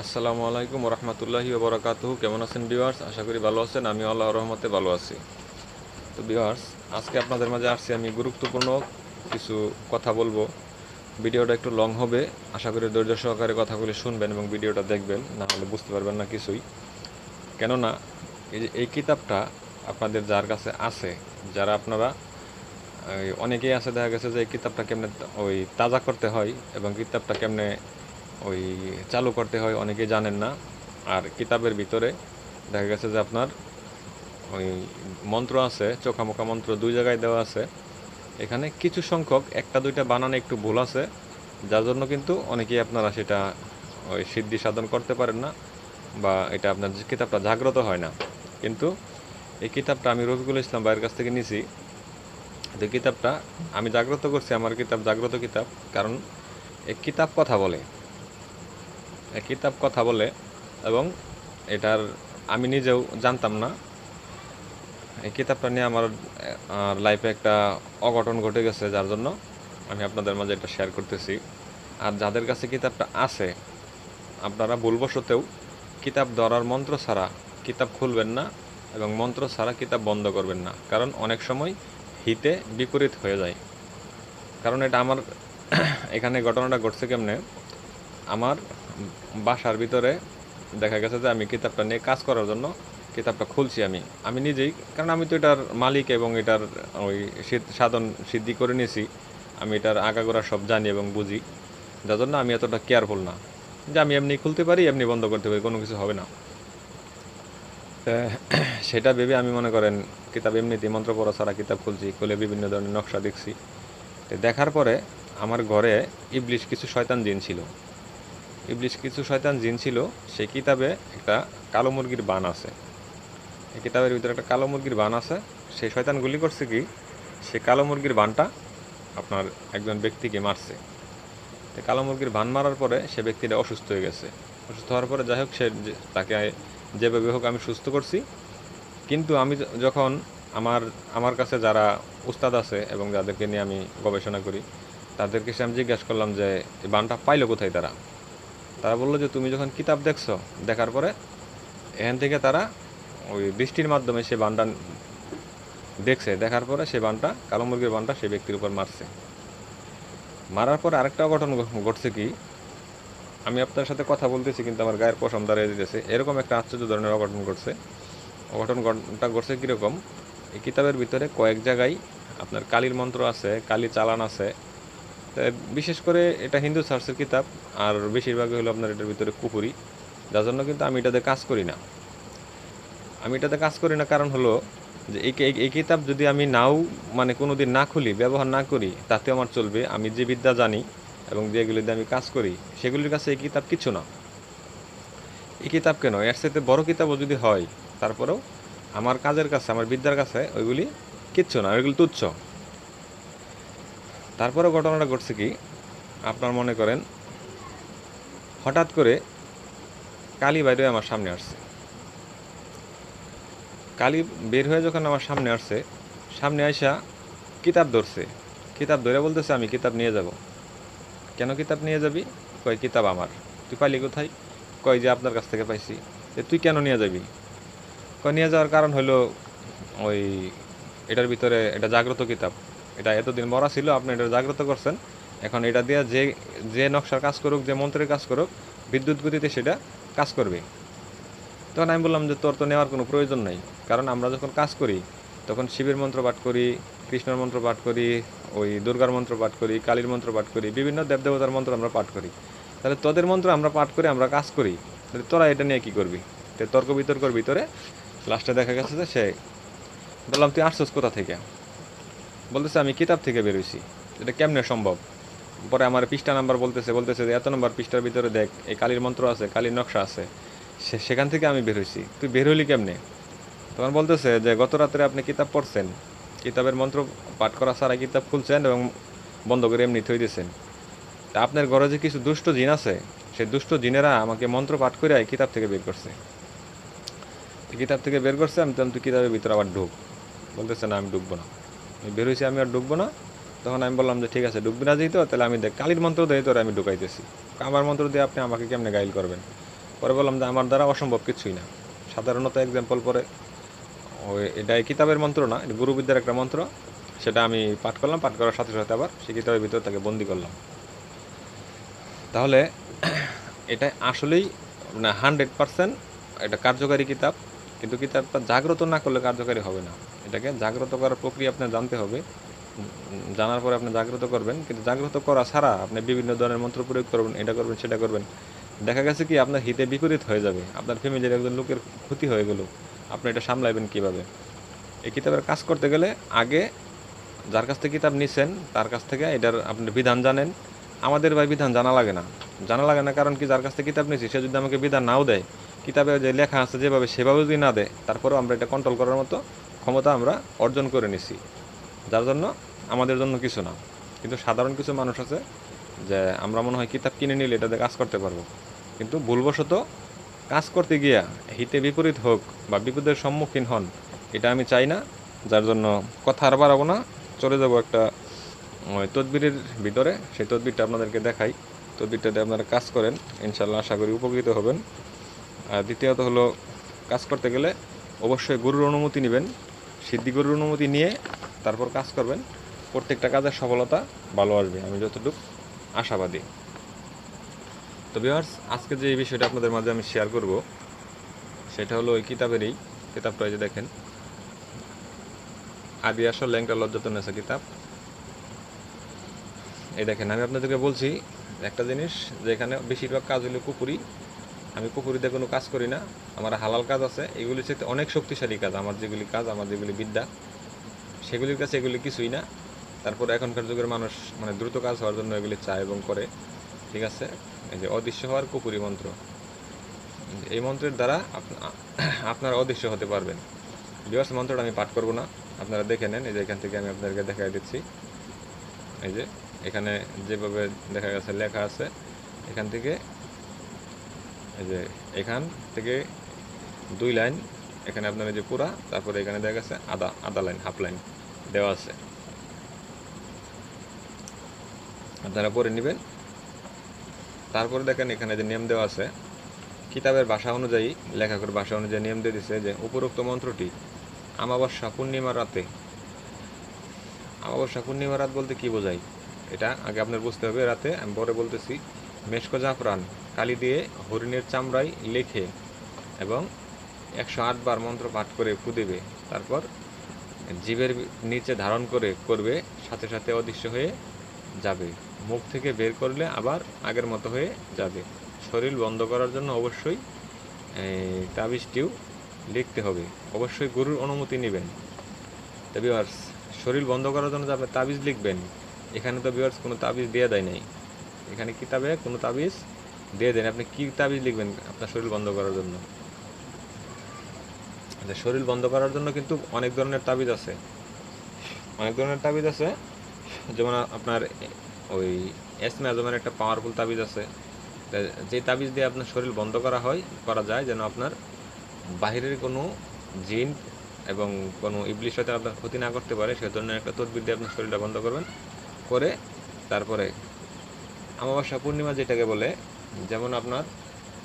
আসসালামু আলাইকুম রহমতুল্লাহি ওবরাকাতুহু কেমন আছেন ভিউয়ার্স? আশা করি ভালো আছেন। আমি আল্লাহ রহমতে ভালো আছি। তো ভিউয়ার্স, আজকে আপনাদের মাঝে আসছি আমি গুরুত্বপূর্ণ কিছু কথা বলব। ভিডিওটা একটু লং হবে। আশা করি ধৈর্য সহকারে কথাগুলি শুনবেন এবং ভিডিওটা দেখবেন। না হলে বুঝতে পারবেন না কিছুই। কেননা, এই যে, এই কিতাবটা আপনাদের যার কাছে আছে, যারা আপনারা অনেকেই আছে, দেখা গেছে যে এই কিতাবটা কেমনে ওই তাজা করতে হয় এবং কিতাবটা কেমনে ওই চালু করতে হয়, অনেকে জানেন না। আর কিতাবের ভিতরে দেখা গেছে যে আপনার ওই মন্ত্র আছে, চোখামোখা মন্ত্র দুই জায়গায় দেওয়া আছে। এখানে কিছু সংখ্যক, একটা, দুইটা বানানে একটু ভুল আছে। যার জন্য কিন্তু অনেকেই আপনারা সেটা ওই সিদ্ধি সাধন করতে পারেন না বা এটা আপনার কিতাবটা জাগ্রত হয় না। কিন্তু এই কিতাবটা আমি রফিকুল ইসলাম ভাইয়ের কাছ থেকে নিয়েছি তো কিতাবটা আমি জাগ্রত করছি, আমার কিতাব জাগ্রত কিতাব। কারণ এই কিতাব কথা বলে। কিতাব কথা বলে এবং এটার আমি নিজেও জানতাম না। এই কিতাবটা নিয়ে আমার লাইফে একটা অঘটন ঘটে গেছে, যার জন্য আমি আপনাদের মাঝে এটা শেয়ার করতেছি। আর যাদের কাছে কিতাবটা আছে, আপনারা ভুলবশতেও কিতাব ধরার মন্ত্র ছাড়া কিতাব খুলবেন না এবং মন্ত্র ছাড়া কিতাব বন্ধ করবেন না। কারণ অনেক সময় হিতে বিপরীত হয়ে যায়। কারণ এটা আমার, এখানে ঘটনাটা ঘটছে কেমনে? আমার বাসার ভিতরে দেখা গেছে যে আমি কিতাবটা নিয়ে কাজ করার জন্য কিতাবটা খুলছি আমি। আমি নিজেই, কারণ আমি তো এটার মালিক এবং এটার ওই সাধন সিদ্ধি করে নিয়েছি। আমি এটার আগাগোড়া সব জানি এবং বুঝি। যার জন্য আমি এতটা কেয়ারফুল না। যে আমি এমনি খুলতে পারি, এমনি বন্ধ করতে পারি, কোনো কিছু হবে না। সেটা ভেবে আমি মনে করেন কিতাব এমনিতে মন্ত্র পড়া ছাড়া কিতাব খুলছি, খুলে বিভিন্ন ধরনের নকশা দেখছি। দেখার পরে আমার ঘরে ইবলিশ কিছু শয়তান জিন ছিল। ইবলিশ কিছু শয়তান জিন ছিল, সেই কিতাবে একটা কালো মুরগির বান আছে। এই কিতাবের ভিতরে একটা কালো মুরগির বান আছে। সেই শয়তান গুলি করছে কি? সে কালো মুরগির বানটা আপনার একজন ব্যক্তিকে মারছে। তো কালো মুরগির বান মারার পরে সে ব্যক্তিটা অসুস্থ হয়ে গেছে। অসুস্থ হওয়ার পরে যাই হোক, সে তাকে যেভাবে হোক আমি সুস্থ করছি। কিন্তু আমি যখন আমার আমার কাছে যারা উস্তাদ আছে এবং যাদেরকে নিয়ে আমি গবেষণা করি, তাদেরকে সে আমি জিজ্ঞাসা করলাম যে, এই বানটা পাইলো কোথায় তারা? তারা বলল যে, তুমি যখন কিতাব দেখছ দেখার পরে, এখান থেকে তারা ওই বৃষ্টির মাধ্যমে সে বানটা দেখছে। দেখার পরে সে বানটা, কালো মুরগির বানটা সেই ব্যক্তির উপর মারছে। মারার পর আরেকটা অঘটন ঘটছে কি? আমি আপনার সাথে কথা বলতেছি, কিন্তু আমার গায়ের পশম দাঁড়িয়ে দিতেছে। এরকম একটা আশ্চর্য ধরনের অঘটন ঘটছে। অঘটন ঘটনাটা ঘটছে কীরকম? এই কিতাবের ভিতরে কয়েক জায়গায় আপনার কালীর মন্ত্র আছে, কালী চালান আছে বিশেষ করে এটা হিন্দু সার্চের কিতাব, আর বেশিরভাগই হলো আপনার এটার ভিতরে কুপুরি যার জন্য কিন্তু আমি এটাতে কাজ করি না। আমি এটাতে কাজ করি না কারণ হলো যে এই এই- কিতাব যদি আমি নাও মানে কোনোদিন না খুলি, ব্যবহার না করি তাতে আমার চলবে। আমি যে বিদ্যা জানি এবং যেগুলিতে আমি কাজ করি, সেগুলির কাছে এই কিতাব কিছু না। এই কিতাব কেন? এর সাথে বড় কিতাবও যদি হয়, তারপরেও আমার কাজের কাছে, আমার বিদ্যার কাছে ওইগুলি কিচ্ছু না, ওইগুলি তুচ্ছ। তারপরে ঘটনাটা ঘটছে কি? আপনার মনে করেন, হঠাৎ করে কালী বাইরে আমার সামনে আসছে। কালী বের হয়ে যখন আমার সামনে আসছে, সামনে আইসা কিতাব ধরছে। কিতাব ধরে বলতেছে, আমি কিতাব নিয়ে যাব। কেন কিতাব নিয়ে যাবি? কয়, কিতাব আমার। তুই পাইলি কোথায়? কয়, যে আপনার কাছ থেকে পাইছি। যে তুই কেন নিয়ে যাবি? কয়, নিয়ে যাওয়ার কারণ হলো ওই, এটার ভিতরে, এটা জাগ্রত কিতাব। এটা এতদিন মরা ছিল, আপনি এটা জাগ্রত করছেন। এখন এটা দিয়ে যে যে নকশার কাজ করুক, যে মন্ত্রের কাজ করুক, বিদ্যুৎ গতিতে সেটা কাজ করবে। তখন আমি বললাম যে, তোর তো নেওয়ার কোনো প্রয়োজন নাই। কারণ আমরা যখন কাজ করি, তখন শিবের মন্ত্র পাঠ করি, কৃষ্ণের মন্ত্র পাঠ করি, ওই দুর্গার মন্ত্র পাঠ করি, কালীর মন্ত্র পাঠ করি, বিভিন্ন দেবদেবতার মন্ত্র আমরা পাঠ করি। তাহলে তোদের মন্ত্র আমরা পাঠ করে আমরা কাজ করি। তাহলে তোরা এটা নিয়ে কী করবি? তর্ক বিতর্কর ভিতরে লাস্টে দেখা গেছে যে সে, বললাম, তুই আসছিস কোথা থেকে? বলতেছে, আমি কিতাব থেকে বেরোইছি এটা কেমনে সম্ভব? পরে আমার পৃষ্ঠা নাম্বার বলতেছে বলতেছে যে, এত নম্বর পৃষ্ঠার ভিতরে দেখ, এই কালীর মন্ত্র আছে, কালীর নকশা আছে। সে সেখান থেকে আমি বের হইছি। তুই বের হইলি কেমনে? তখন বলতেছে যে, গত রাত্রে আপনি কিতাব পড়ছেন। কিতাবের মন্ত্র পাঠ করা ছাড়া কিতাব খুলছেন এবং বন্ধ করে এমনি থই দিয়েছেন তা আপনার ঘরে যে কিছু দুষ্ট জিন আছে সেই দুষ্ট জিনেরা আমাকে মন্ত্র পাঠ করে কিতাব থেকে বের করছে। কিতাব থেকে বের করছে, আমি তখন তুই কিতাবের ভিতরে আবার ঢুক। বলতেছে, না, আমি ঢুকবো না। বের হয়েছি, আমি আর ঢুকবো না। তখন আমি বললাম যে, ঠিক আছে, ঢুকবি না যেহেতু, তাহলে আমি দেখ কালির মন্ত্র দিয়ে তোরে আমি ঢুকাইতেছি। আমার মন্ত্র দিয়ে আপনি আমাকে কেমনে গাইল করবেন? পরে বললাম যে, আমার দ্বারা অসম্ভব কিছুই না। সাধারণত এক্সাম্পল পরে ওই এটা কিতাবের মন্ত্র না, এটা গুরুবিদ্যার একটা মন্ত্র। সেটা আমি পাঠ করলাম, পাঠ করার সাথে সাথে আবার সেই কিতাবের ভিতরে তাকে বন্দি করলাম। তাহলে এটা আসলেই মানে হান্ড্রেড পারসেন্ট এটা কার্যকারী কিতাব। কিন্তু কিতাবটা জাগ্রত না করলে কার্যকারী হবে না। এটাকে জাগ্রত করার প্রক্রিয়া আপনার জানতে হবে। জানার পরে আপনি জাগ্রত করবেন, কিন্তু জাগ্রত করা ছাড়া আপনি বিভিন্ন ধরনের মন্ত্র প্রয়োগ করবেন, এটা করবেন, সেটা করবেন। দেখা গেছে কি, আপনার হিতে বিপরীত হয়ে যাবে, আপনার ফ্যামিলির একজন লোকের ক্ষতি হয়ে গেল, আপনি এটা সামলাইবেন কীভাবে? এই কিতাবের কাজ করতে গেলে আগে যার কাছ থেকে কিতাব নিছেন, তার কাছ থেকে এটার আপনি বিধান জানেন। আমাদের ভাই বিধান জানা লাগে না। জানা লাগে না কারণ কি, যার কাছ থেকে কিতাব নিয়েছি সে যদি আমাকে বিধান নাও দেয়, কিতাবে যে লেখা আছে যেভাবে, সেভাবে যদি না দেয়, তারপরেও আমরা এটা কন্ট্রোল করার মতো ক্ষমতা আমরা অর্জন করে নিছি। যার জন্য আমাদের জন্য কিছু না। কিন্তু সাধারণ কিছু মানুষ আছে যে আমরা মনে হয় কিতাব কিনে নিলে এটাতে কাজ করতে পারব। কিন্তু ভুলবশত কাজ করতে গিয়া হিতে বিপরীত হোক বা বিপদের সম্মুখীন হন, এটা আমি চাই না। যার জন্য কথা আর বাড়াবো না। চলে যাব একটা তদবিরের ভিতরে। সেই তদবিরটা আপনাদেরকে দেখাই। তদবিরটাতে আপনারা কাজ করেন। ইনশাল্লাহ আশা করি উপকৃত হবেন। আর দ্বিতীয়ত হলো, কাজ করতে গেলে অবশ্যই গুরুর অনুমতি নেবেন। সিদ্ধি গরুর অনুমতি নিয়ে তারপর কাজ করবেন। প্রত্যেকটা কাজের সফলতা ভালো আসবে। আমি যতটুকু আশাবাদী। তো ভিউয়ার্স আজকে যে এই বিষয়টা আপনাদের মাঝে আমি শেয়ার করব, সেটা হলো ওই কিতাবেরই কিতাবটা যে দেখেন। আদি আসল ল্যাংটা লজ্জাতন আছে কিতাব। এই দেখেন, আমি আপনাদেরকে বলছি একটা জিনিস, যেখানে বেশিরভাগ কাজ হলো কুপুরি আমি কুপুরিতে কোনো কাজ করি না। আমার হালাল কাজ আছে। এগুলির সাথে অনেক শক্তিশালী কাজ। আমার যেগুলি কাজ, আমার যেগুলি বিদ্যা, সেগুলির কাছে এগুলি কিছুই না। তারপর এখনকার যুগের মানুষ মানে দ্রুত কাজ হওয়ার জন্য এগুলি চায় এবং করে। ঠিক আছে? এই যে অদৃশ্য হওয়ার কুপুরি মন্ত্র। এই মন্ত্রের দ্বারা আপনা- আপনারা অদৃশ্য হতে পারবেন। বিবাস মন্ত্রটা আমি পাঠ করব না। আপনারা দেখে নেন। এই যে এখান থেকে আমি আপনাদেরকে দেখাই দিচ্ছি। এই যে এখানে যেভাবে দেখা গেছে লেখা আছে, এখান থেকে এই যে এখান থেকে দুই লাইন, এখানে আপনার যে পুরা, তারপরে এখানে দেখা গেছে আধা আধা লাইন, হাফ লাইন দেওয়া আছে। আপনারা পরে নেবেন। তারপরে দেখেন এখানে যে নিয়ম দেওয়া আছে, কিতাবের ভাষা অনুযায়ী, লেখকের ভাষা অনুযায়ী নিয়ম দিয়ে দিছে যে উপরোক্ত মন্ত্রটি, আমাবস্যা পূর্ণিমা রাতে। আমাবস্যা পূর্ণিমা রাত বলতে কি বোঝায়? এটা আগে আপনার বুঝতে হবে। রাতে আমি পরে বলতেছি, মেশকো জাফরান। কালি দিয়ে হরিণের চামড়ায় লেখে এবং একশো আট বার মন্ত্র পাঠ করে ফু দেবে তারপর জীবের নিচে ধারণ করে করবে, সাথে সাথে অদৃশ্য হয়ে যাবে। মুখ থেকে বের করলে আবার আগের মতো হয়ে যাবে। শরীর বন্ধ করার জন্য অবশ্যই তাবিজটিও লিখতে হবে। অবশ্যই গুরুর অনুমতি নেবেন। তো বিভার্স শরীর বন্ধ করার জন্য যাবে তাবিজ লিখবেন, এখানে তো বিভার্স কোনো তাবিজ দেওয়া দেয় নাই। এখানে কিতাবে কোনো তাবিজ দিয়ে দেন। আপনি কি তাবিজ লিখবেন আপনার শরীর বন্ধ করার জন্য? আচ্ছা, শরীর বন্ধ করার জন্য কিন্তু অনেক ধরনের তাবিজ আছে। অনেক ধরনের তাবিজ আছে। যেমন আপনার ওই এসমে আজমের একটা পাওয়ারফুল তাবিজ আছে। যে তাবিজ দিয়ে আপনার শরীর বন্ধ করা হয় করা যায় যেন আপনার বাহিরের কোনো জিন এবং কোনো ইবলিশ হয়তো আপনার ক্ষতি না করতে পারে সে ধরনের একটা তদবির দিয়ে আপনার শরীরটা বন্ধ করবেন। করে তারপরে অমাবস্যা পূর্ণিমা যেটাকে বলে যেমন আপনার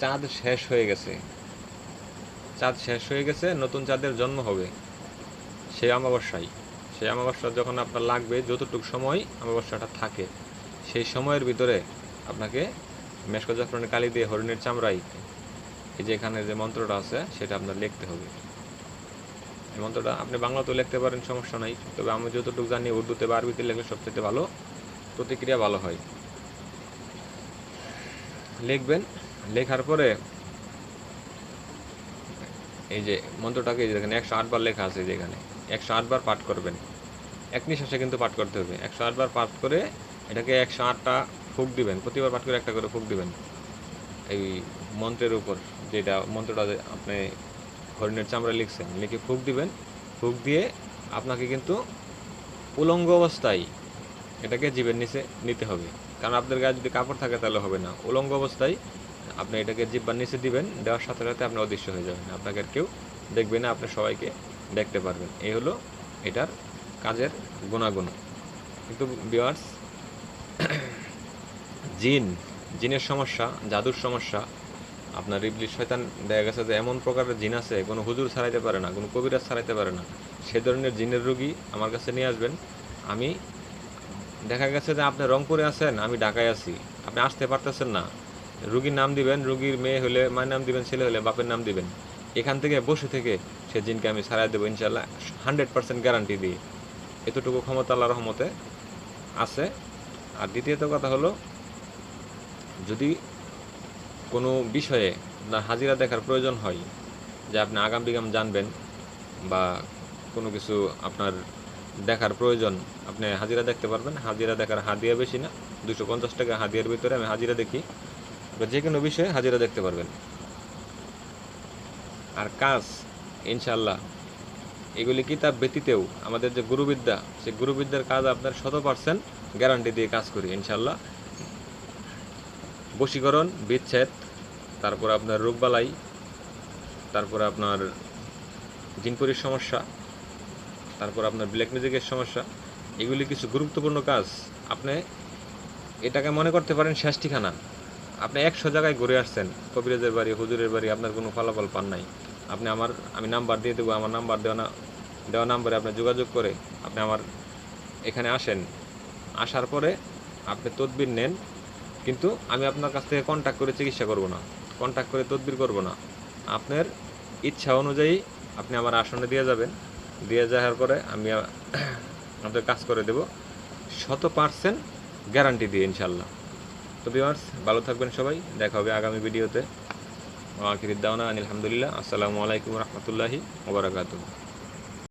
চাঁদ শেষ হয়ে গেছে। চাঁদ শেষ হয়ে গেছে, নতুন চাঁদের জন্ম হবে। সেই অমাবস্যায়। সেই অমাবস্যা যখন আপনার লাগবে, যতটুকু সময় অমাবস্যাটা থাকে, সেই সময়ের ভিতরে আপনাকে মেশক জাফরানের কালি দিয়ে হরিণের চামড়াই এই যে এখানে যে মন্ত্রটা আছে, সেটা আপনার লিখতে হবে। এই মন্ত্রটা আপনি বাংলাতেও লিখতে পারেন, সমস্যা নাই। তবে আমি যতটুকু জানি, উর্দুতে বা আরবিতে লিখলে সবচেয়ে ভালো। প্রতিক্রিয়া ভালো হয়। লিখবেন। লেখার পরে এই যে মন্ত্রটাকে দেখেন, একশো আটবার লেখা আছে যে এখানে। একশো আটবার পাঠ করবেন। এক নিঃশ্বাসে কিন্তু পাঠ করতে হবে। একশো আটবার পাঠ করে এটাকে একশো আটটা ফুক দিবেন। প্রতিবার পাঠ করে একটা করে ফুক দিবেন। এই মন্ত্রের উপর যেটা, মন্ত্রটা আপনি হরিণের চামড়া লিখছেন, লিখে ফুক দিবেন। ফুক দিয়ে আপনাকে কিন্তু উলঙ্গ অবস্থায় এটাকে জীবের নিচে নিতে হবে। কারণ আপনার গায়ে যদি কাপড় থাকে তাহলে হবে না। উলঙ্গ অবস্থায় আপনি এটাকে জিব্বার নিচে দিবেন, দেওয়ার সাথে সাথে আপনি অদৃশ্য হয়ে যাবেন। আপনাকে আর কেউ দেখবে না, আপনি সবাইকে দেখতে পারবেন। এই হলো এটার কাজের গুণাগুণ। কিন্তু বিয়ার্স জিন, জিনের সমস্যা, জাদুর সমস্যা, আপনার ইবলিশ শয়তান দেখা গেছে যে এমন প্রকারের জিন আছে, কোনো হুজুর ছাড়াইতে পারে না, কোনো কবিরাজ ছাড়াইতে পারে না। সে ধরনের জিনের রুগী আমার কাছে নিয়ে আসবেন। আমি দেখা গেছে যে আপনি রংপুরে আছেন, আমি ঢাকায় আছি। আপনি আসতে পারতেছেন না। রুগীর নাম দিবেন, রুগীর মেয়ে হলে, মায়ের নাম দিবেন, ছেলে হলে বাপের নাম দিবেন। এখান থেকে বসে থেকে সে জিনকে আমি ছাড়াই দেবো ইনশাল্লাহ হান্ড্রেড পার্সেন্ট গ্যারান্টি দিই এতটুকু ক্ষমতা রহমতে আছে। আর দ্বিতীয়ত কথা হলো, যদি কোনো বিষয়ে আপনার হাজিরা দেখার প্রয়োজন হয়, যে আপনি আগাম বিগাম জানবেন বা কোনো কিছু আপনার দেখার প্রয়োজন, আপনি হাজিরা দেখতে পারবেন। হাজিরা দেখার হাদিয়া বেশি না, দুশো পঞ্চাশ টাকা হাদিয়ার ভিতরে আমি হাজিরা দেখি। যে কোনো বিষয়ে হাজিরা দেখতে পারবেন। আর কাজ ইনশাল্লাহ এগুলি কিতাব ব্যতীতেও আমাদের যে গুরুবিদ্যা, সেই গুরুবিদ্যার কাজ আপনার শত পার্সেন্ট গ্যারান্টি দিয়ে কাজ করি ইনশাল্লাহ বশীকরণ, বিচ্ছেদ, তারপর আপনার রোগবালাই, তারপর আপনার জিনপুরির সমস্যা তারপর আপনার ব্ল্যাক মিউজিকের সমস্যা, এগুলি কিছু গুরুত্বপূর্ণ কাজ। আপনি এটাকে মনে করতে পারেন শেষ আপনি একশো জায়গায় ঘুরে আসছেন, কবিরাজের বাড়ি, হুজুরের বাড়ি, আপনার কোনো ফলাফল পান নাই। আপনি আমার, আমি নাম্বার দিয়ে দেবো, আমার নাম্বার দেওয়া না, দেওয়া নাম্বারে আপনি যোগাযোগ করে আপনি আমার এখানে আসেন। আসার পরে আপনি তদবির নেন, কিন্তু আমি আপনার কাছ থেকে কন্ট্যাক্ট করে চিকিৎসা করব না। কন্ট্যাক্ট করে তদবির করব না। আপনার ইচ্ছা অনুযায়ী আপনি আমার আসনে দিয়ে যাবেন। দিয়ে যাওয়ার পরে আমি আমাদের কাজ করে দেব। শত পার্সেন্ট গ্যারান্টি দিয়ে ইনশাল্লাহ তো ভিউয়ার্স ভালো থাকবেন সবাই। দেখা হবে আগামী ভিডিওতে আখির দাওনা আলহামদুলিল্লাহ আসসালামু আলাইকুম রহমতুল্লাহি ওবরাকাতুহ